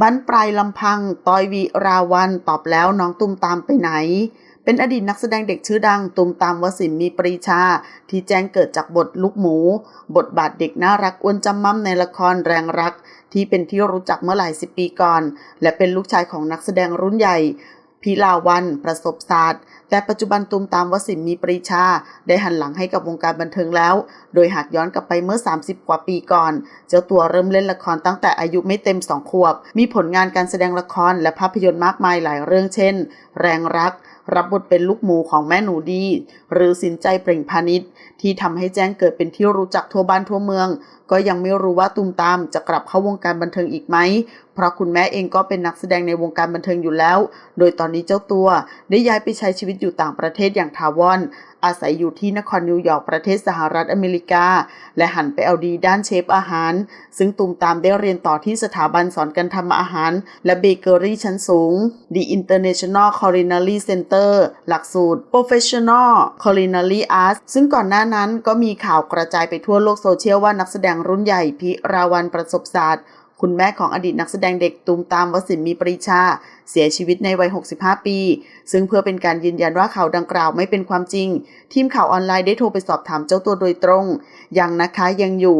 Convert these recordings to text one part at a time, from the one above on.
บั้นปลายลำพังตอยวีราวันตอบแล้วน้องตุ้มตามไปไหน เป็นอดีตนักแสดงเด็กชื่อดังตุมตามวสินมีปรีชา ที่แจ้งเกิดจากบทลูกหมู บทบาทเด็กน่ารักอ้วนจำมั่มในละครแรงรัก ที่เป็นที่รู้จักเมื่อหลายสิบปีก่อน และเป็นลูกชายของนักแสดงรุ่นใหญ่ พิลาวันประสบศาสตร์ แต่ปัจจุบันตุมตามวสินมีปรีชา ได้หันหลังให้กับวงการบันเทิงแล้ว โดยหากย้อนกลับไปเมื่อ 30 กว่าปีก่อน เจ้าตัวเริ่มเล่นละครตั้งแต่อายุไม่เต็มสองขวบ มีผลงานการแสดงละครและภาพยนตร์มากมายหลายเรื่องเช่น แรงรัก รับบทเป็นลูกหมูของแม่หนูดี หรือสินใจเปล่งพาณิชย์ที่ทำให้แจ้งเกิดเป็นที่รู้จักทั่วบ้านทั่วเมือง ก็ยังไม่รู้ว่าตุมตามจะกลับเข้าวงการบันเทิงอีกไหม เพราะคุณแม่เองก็เป็นนักแสดงในวงการบันเทิงอยู่แล้ว โดยตอนนี้เจ้าตัวได้ย้ายไปใช้ชีวิตอยู่ต่างประเทศอย่างทาวร อาศัยอยู่ที่นครนิวยอร์กประเทศสหรัฐอเมริกา และหันไปเอาดีด้านเชฟอาหาร ซึ่งตุมตามได้เรียนต่อที่สถาบันสอนการทำอาหาร และเบเกอรี่ชั้นสูง The International Culinary Center หลักสูตร Professional Culinary Arts ซึ่งก่อนหน้านั้นก็มีข่าวกระจายไปทั่วโลกโซเชียลว่านักแสดงรุ่นใหญ่พิราวันประสบศาสตร์ คุณแม่ของอดีตนักแสดงเด็กตูมตามวสินมีปรีชา เสียชีวิตในวัย 65 ปี ซึ่งเพื่อเป็นการยืนยันว่าข่าวดังกล่าวไม่เป็นความจริง ทีมข่าวออนไลน์ได้โทรไปสอบถามเจ้าตัวโดยตรง ยังนะคะยังอยู่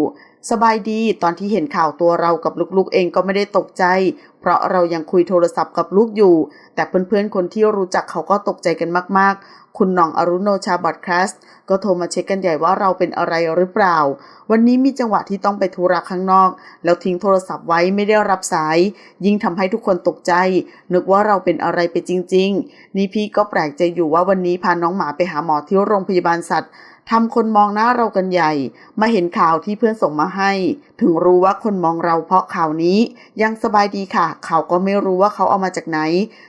สบายดีตอนที่เห็นข่าวตัวเรากับลูกๆเองก็ไม่ได้ตกใจ เพราะเรายังคุยโทรศัพท์กับลูกอยู่ แต่เพื่อนๆคนที่รู้จักเขาก็ตกใจกันมากๆ คุณหน่องอรุโนชาบอดคลาส ก็โทรมาเช็คกันใหญ่ว่าเราเป็นอะไรหรือเปล่า วันนี้มีจังหวะที่ต้องไปธุระข้างนอก แล้วทิ้งโทรศัพท์ไว้ไม่ได้รับสาย ยิ่งทำให้ทุกคนตกใจ นึกว่าเราเป็นอะไรไปจริง ๆ นี่พี่ก็แปลกใจอยู่ว่าวันนี้พาน้องหมาไปหาหมอที่โรงพยาบาลสัตว์ ทำคนมองหน้าเรากันใหญ่ มาเห็นข่าวที่เพื่อนส่งมาให้ ถึงรู้ว่าคนมองเราเพราะข่าวนี้ ยังสบายดีค่ะ เขาก็ไม่รู้ว่าเขาเอามาจากไหน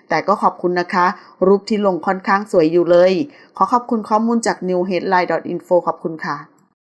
แต่ก็ขอบคุณนะคะ รูปที่ลงค่อนข้างสวยอยู่เลย ขอขอบคุณข้อมูลจาก newheadline.info ขอบคุณค่ะ